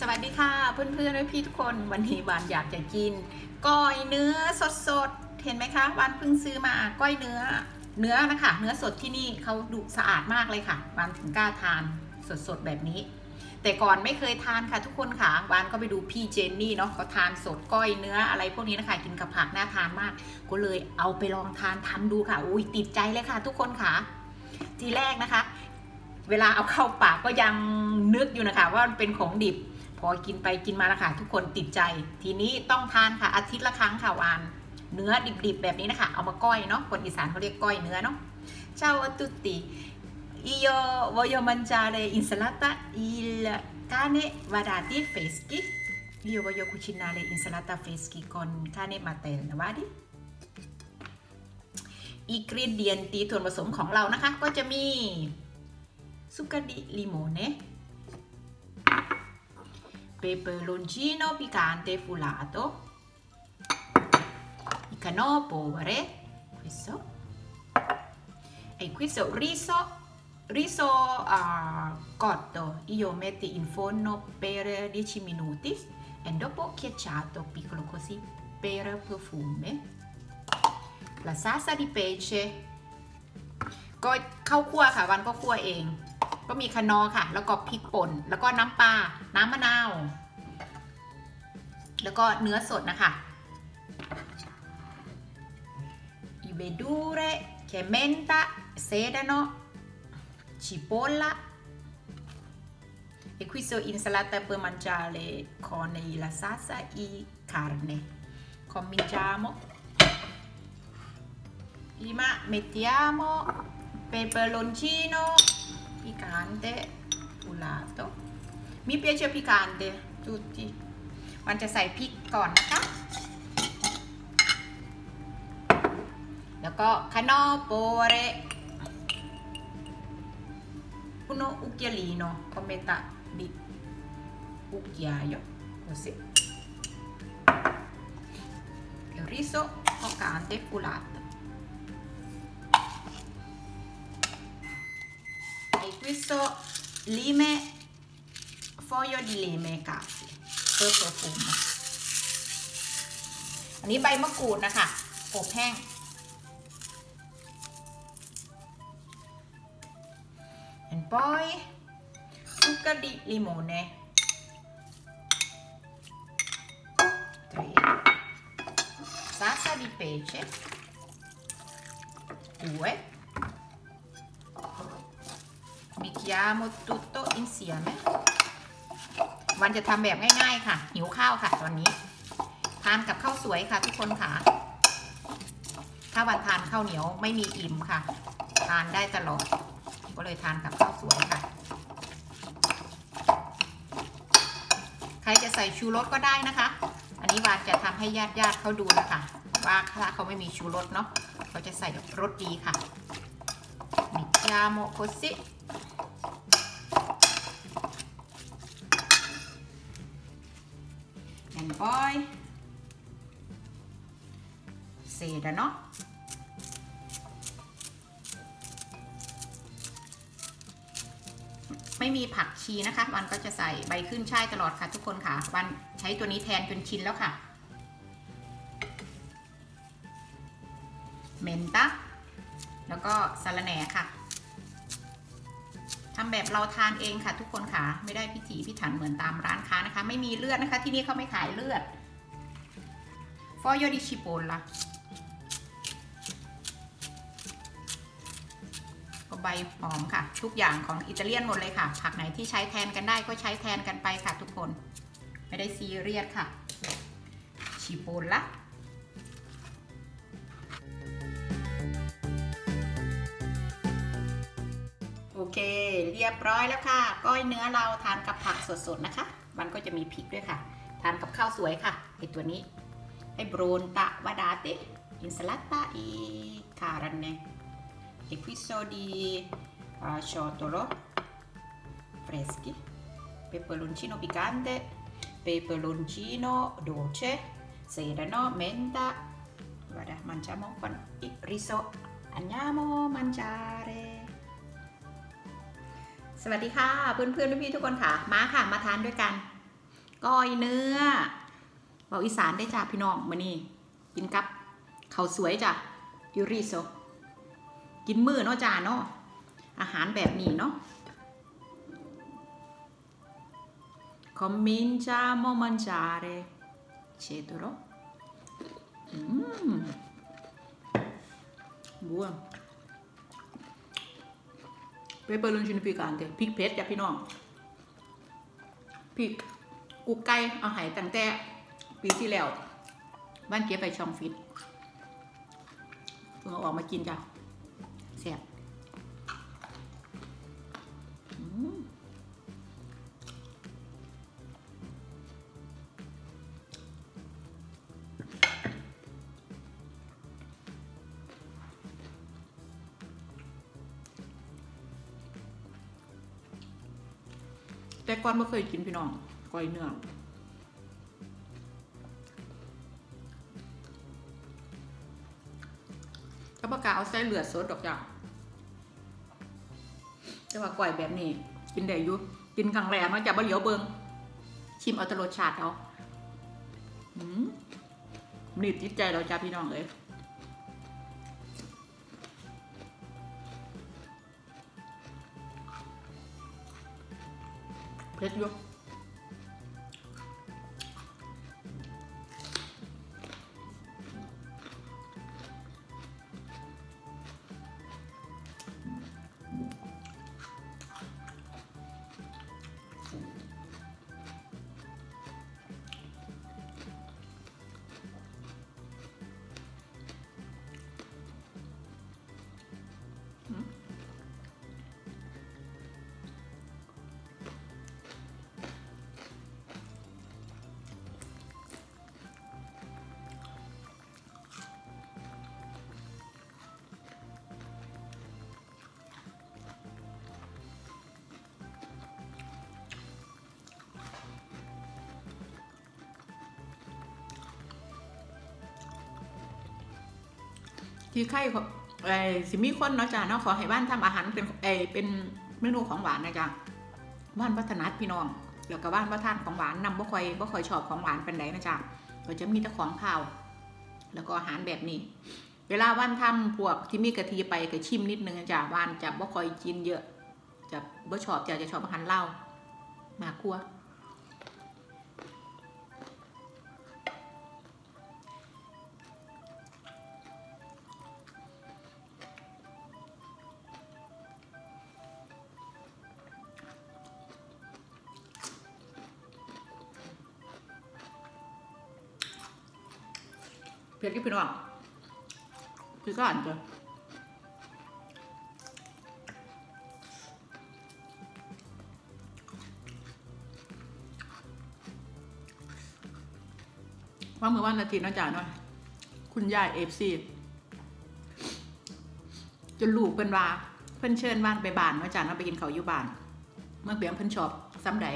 สวัสดีค่ะเพื่อนๆและพี่ทุกคนวันนี้วานอยากจะกินก้อยเนื้อสดๆเห็นไหมคะวานเพิ่งซื้อมาก้อยเนื้อเนื้อนะคะเนื้อสดที่นี่เขาดูสะอาดมากเลยค่ะวานถึงกล้าทานสดๆแบบนี้ แต่ก่อนไม่เคยทานค่ะทุกคนค่ะวานก็ไปดูพี่เจนนี่เนาะเขาทานสดก้อยเนื้ออะไรพวกนี้นะคะกินกับผักน่าทานมาก ก็เลยเอาไปลองทานทำดูค่ะอุ้ยติดใจเลยค่ะ ทุกคนค่ะ ทีแรกนะคะ เวลาเอาเข้าปากก็ยังนึกอยู่นะคะ ว่ามันเป็นของดิบ พอกินไปกินมาละค่ะ ทุกคนติดใจ ทีนี้ต้องทานค่ะอาทิตย์ละครั้งค่ะวาน เนื้อดิบๆ แบบนี้นะคะ เอามาก้อยเนาะคนอีสานเขาเรียกก้อยเนื้อเนาะเจ้าตุติอิโยวโยมันจาเรอินสลัตาอิลคาเนวาดาติเฟสกิอิโยวโยคุชินาเรอินสลัตาเฟสกิคอนกาเนมาเตลนะวาดิอีกรีเดียนตีส่วนผสมของเรานะคะ ก็จะมีซุกาดิลิโมเน peperoncino piccante fulato i canopore questo e questo riso riso uh, cotto io metto in forno per 10 minuti e dopo ghiacciato piccolo così per profume la salsa di pesce ก็เข้าคั่วค่ะ วันก็คั่วเอง ก็มีคานอค่ะ แล้วก็พริกป่น แล้วก็น้ำปลา น้ำมะนาว แล้วก็เนื้อสดนะคะอิเบดูเรเคเมนตาเซดานชิปโปลาเอควิโซอินสลัตเปอร์มันจาเลคอนในลาซาซาอีคาร์เนคอมมิจามอ prima mettiamo ปอร์ลอนจิโน piccante culato mi piace piccante tutti มันจะใส่พริกก่อนนะคะ แล้วก็คานอโปเร uno cucchiaino con metà di cucchiaio così il riso croccante culato questo lime foglio di lime casi per profumo อันนี้ใบมะกรูดนะคะ อบแห้ง e poi zucca di limone 3 salsa di pesce 2 mixiamo tutto insieme วันจะทำแบบง่ายๆค่ะ หิวข้าวค่ะตอนนี้ ทานกับข้าวสวยค่ะทุกคนค่ะ ถ้าวันทานข้าวเหนียวไม่มีอิ่มค่ะ ทานได้ตลอด ก็เลยทานกับข้าวสวยค่ะ ใครจะใส่ชูรสก็ได้นะคะ อันนี้วานจะทำให้ญาติญาติเขาดูนะคะ ว่าถ้าเขาไม่มีชูรสเนาะเขาจะใส่รสดีค่ะมิย poi sedano ไม่มีผักชีนะคะ วันก็จะใส่ใบขึ้นช่ายตลอดค่ะทุกคนค่ะ วันใช้ตัวนี้แทนจนชินแล้วค่ะ เมนตะแล้วก็สาระแหน่ค่ะ ทำแบบเราทานเองค่ะ ทุกคนค่ะ ไม่ได้พิถีพิถันเหมือนตามร้านค้านะคะ ไม่มีเลือดนะคะ ที่นี่เขาไม่ขายเลือดฟอยดิชิโปนละก็ใบหอมค่ะ ทุกอย่างของอิตาเลียนหมดเลยค่ะ ผักไหนที่ใช้แทนกันได้ก็ใช้แทนกันไปค่ะ ทุกคน ไม่ได้ซีเรียสค่ะ ชิโปนละ โอเค เรียบร้อยแล้วค่ะ ก้อยเนื้อเราทานกับผักสดๆนะคะ มันก็จะมีพริกด้วยค่ะ ทานกับข้าวสวยค่ะไอตัวนี้ไอโบรนตะวาดาติอินสลัตตาอีคารันเนเอพิโซดีชอโตโรเฟรสกิเปเปอร์ลุนชิโนปิกันเตเปเปอร์ลุนชิโนโดเชเซรานเมนตาวาดามันจามองคอนอิริโซอันยามมันจาเร สวัสดีค่ะเพื่อนๆพี่ๆทุกคนค่ะ มาค่ะมาทานด้วยกันก้อยเนื้อเบาอีสานได้จ้าพี่น้องมานี่กินกับข้าวสวยจ้ะยูริโซกินมือเนาะจ้าเนาะอาหารแบบนี้เนาะคอมมินจ่าโมมันจ่าเร่เชดโรบัว Cominciamo a mangiare. Cedro. Mmm. Buono. Peperoncino piccante. พริกเพชรจ้ะพี่น้องพริกกุกไก่เอาหายตั้งแต่ปีที่แล้ว บ้านเก็บไปช่องฟิตเพิ่งเอาออกมากินจ้ะ แต่ก่อนไม่เคยกินพี่น้องก้อยเนื้อถ้าปากกาเอาใส่เหลือดสดดอกจ้ะแต่ว่าก้อยแบบนี้ กินได้ยู่กินครั้งแรกเนาะจะบ่เหลียวเบิงชิมเอาตรสชาติเอาอืมนี่จิตใจเราจ้าพี่น้องเลย เผ็ ที่ไข่ไอ้สิมีคนเนาะจ้าเนาะขอให้บ้านทำอาหารเป็นไอ้เป็นเมนูของหวานนะจ้าบ้านวัฒนัดพี่น้องแล้วก็บ้านวัฒนของหวานนำบ่ค่อยบ่ค่อยชอบของหวานเป็นไหนนะจ้าก็จะมีแต่ของข้าว แล้วก็อาหารแบบนี้ เวลาว่านทำพวกที่มีกะทิไปก็ชิมนิดนึงนะจ้าว่านจะบ่ค่อยกินเยอะ จะบ่ชอบจะจะชอบอาหารเหล้ามากกลัว ผ็ดกี่พี่น้องพี่ก็อ่านจ้ะว่ามือวันอาทิตย์เนาะจ้าเนาะคุณยายเอฟซีจนลูกเพิ่นว่า เพิ่นเชิญบ้านไปบ้านเนาะจ้าเนาะไปกินเขาอยู่บ้าน เมื่อเปียงเพิ่นชอบซ้ำใด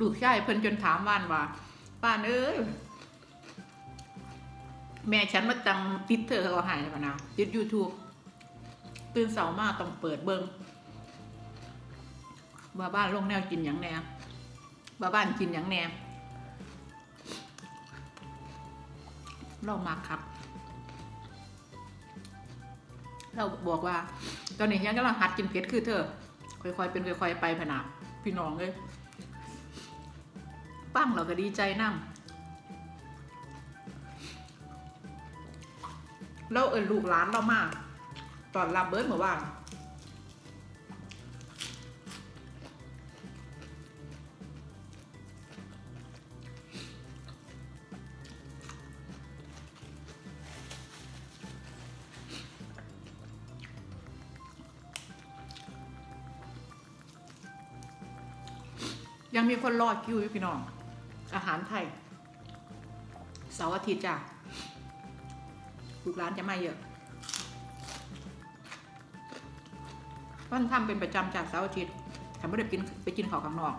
ลูกชายเพิ่นจนถามว่านว่าป้านเอ้ยแม่ฉันมาจังติดเธอเขาหายปนะติด YouTube ตื่นเสาร์มาต้องเปิดเบิงว่าบ้านลงแนวกินอย่างแน่ว่าบ้านกินอย่างแน่เรามาครับ เราบอกว่า ตอนนี้ยังกำลังหัดกินเผ็ดคือเธอค่อยๆเป็นค่อยๆไปพนะพี่น้องเลย ฟังเราก็ดีใจนํเราเอินลูกหลานเรามากตอนรับเบิร์ดเมื่อวานยังมีคนรอคิวอยู่พี่น้อง อาหารไทยเสาร์อาทิตย์จ้ะลูกร้านจะมาเยอะวันทำเป็นประจำจากเสาร์อาทิตย์ทำไม่ได้กินไปกินข้าวข้างนอก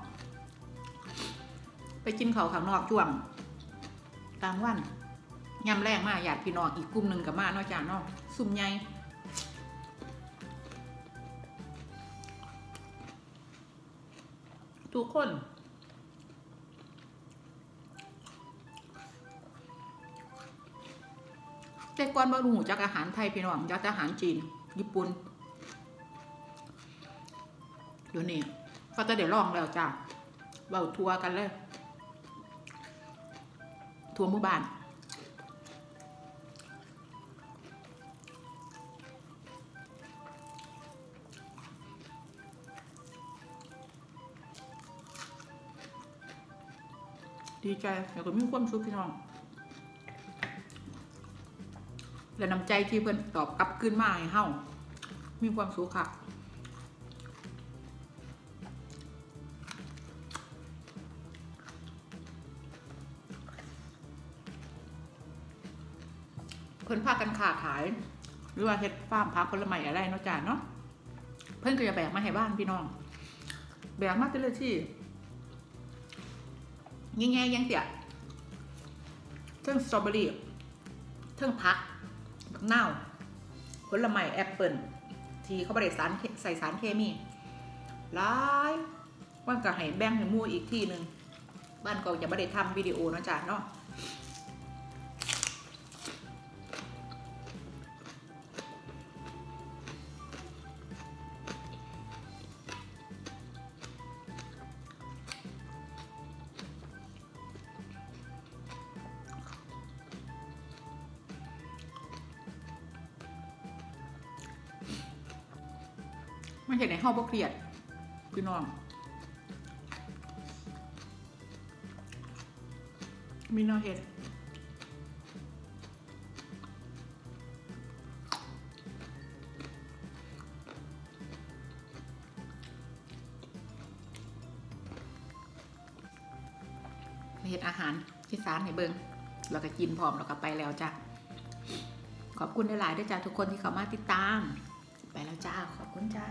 ไปกินข้าวข้างนอกช่วงกลางวันยำแรงมากญาติพี่น้องอีกกลุ่มหนึ่งกับมาเนาะจ้าเนาะซุ่มใหญ่ทุกคน แต่ก่อนบ่รู้จักอาหารไทยพี่น้องจักอาหารจีน ญี่ปุ่นเดี๋ยวนี้ก็จะเดี๋ยวลองแล้วจ้าเบาทัวร์กันเลย ทัวร์หมู่บ้านดีใจแล้วก็มีความสุขพี่น้อง และน้ำใจที่เพิ่อนตอบกลับขึ้นมาให้เฮามีความสุขค่ะเพิ่นพากันค้าขาย หรือว่าเฮ็ดฟาร์มพักผลไม้อะไรเนาะจ้าเนาะเพิ่นก็จะแบกมาให้บ้านพี่น้อง แบกมาแต่ละที่แง่ๆยังเสียเทิงสตรอเบอรี่เทิงพัก เน่าผลไม้แอปเปิลที่เขาบริสารใส่สารเคมีหลายวันก็ให้แบ่งให้มู่อีกที่หนึ่งบ้านก็ยังไม่ได้ทำวิดีโอนะจ๊ะเนาะ เห็นในห้องบ่เครียดพี่น้อง มีนวเห็ดเห็ดอาหารที่สารให้เบิงเราก็กินพร้อมเราก็ไปแล้วจ้ะ ขอบคุณหลายๆด้วยจ้าทุกคนที่เข้ามาติดตาม ไปแล้วจ้า ขอบคุณจ้า